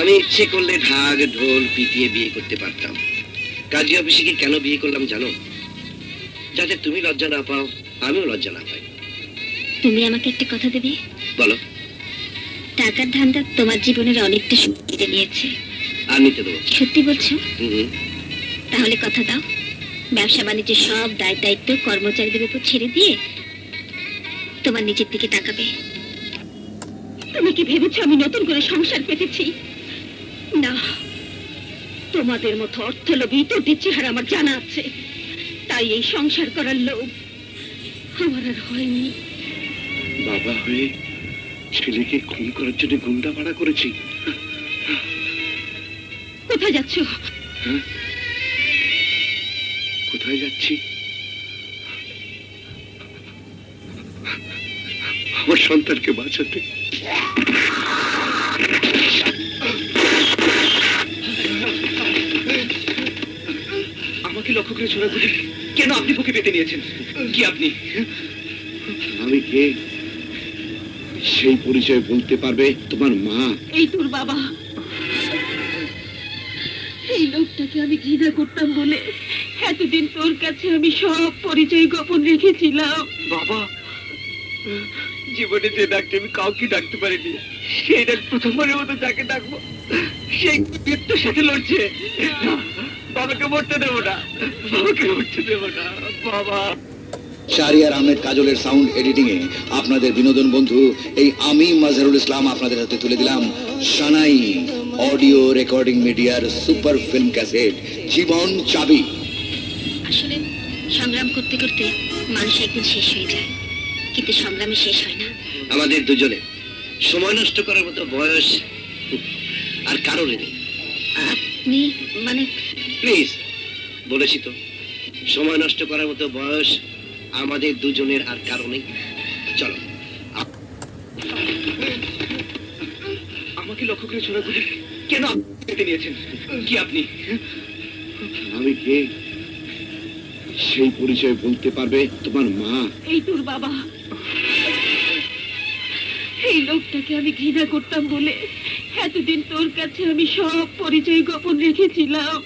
আমি ইচ্ছে করলে ঢাক ঢোল পিটিয়ে বিয়ে করতে পারতাম। কাজী অফিসে কি কেন বিয়ে করলাম জানো? যাতে তুমি লজ্জা না পাও আমিও লজ্জা না পাই। তুমি আমাকে একটা কথা দেবে? বলো। টাকার ধান্দা তোমার জীবনের অনেকটা সুখ কেড়ে নিয়েছে। আর নিতে দেবো। সত্যি বলছো। তাহলে কথা দাও। ব্যবসা বাণিজ্যের সব দায় দায়িত্ব কর্মচারীদের উপর ছেড়ে দিয়ে তোমার নিজের দিকে তাকাবে। তুমি কি ভেবেছো আমি নতুন করে সংসার পেতেছি? না। তোমাদের মতো অর্থলোভী তোদের চেহারা আমার জানা আছে। তাই এই সংসার করার লোভ আমার আর হয়নি। বাবা হয়ে ছেলেকে খুন করার জন্য গুন্ডা ভাড়া করেছি। কোথায় যাচ্ছ? কোথায় যাচ্ছি? আমার সন্তানকে বাঁচাতে। আমাকে লক্ষ্য ছোড়া গুলি কেন আপনি বুকে পেতে নিয়েছেন? কি আপনি? আমি কে? সেই পরিচয় বলতে পারবে তোমার মা। এই তোর বাবা। এই লোকটাকে আমি ঘৃণা করতাম বলে এতদিন তোর কাছে আমি সব পরিচয় গোপন রেখেছিলাম। বাবা জীবনে যে ডাকতে আমি কাউকে ডাকতে পারিনি সেই ডাক প্রথমবারের মতো যাকে ডাকবো সেই মৃত্যুর সাথে লড়ছে। না, বাবাকে মরতে দেবো না। বাবাকে মরতে দেবো না। বাবা। শাহরিয়ার আহমেদ কাজলের সাউন্ড এডিটিং এ আপনাদের বিনোদন বন্ধু এই আমি মাজহারুল ইসলাম আপনাদের হাতে তুলে দিলাম সানাই অডিও রেকর্ডিং মিডিয়ার সুপার ফিল্ম ক্যাসেট জীবন চাবি। আসলে সংগ্রাম করতে করতে মানুষ একদিন শেষ হয়ে যায় কিন্তু সংগ্রামে শেষ হয় না। আমাদের দুজনে সময় নষ্ট করার মতো বয়স আর কারোর নেই। আপনি মানে প্লিজ বলেছি তো সময় নষ্ট করার মতো বয়স আমাদের দুজনের আর কারণেই চলো আমাকে লক্ষ্য করে ছোড়া গুলি কেন পেতে নিয়েছেন? কি আপনি? আমি কে? সেই পরিচয় বলতে পারবে তোমার মা। এই তোর বাবা। এই লোকটাকে আমি ঘৃণা করতাম বলে এতদিন তোর কাছে আমি সব পরিচয় গোপন রেখেছিলাম।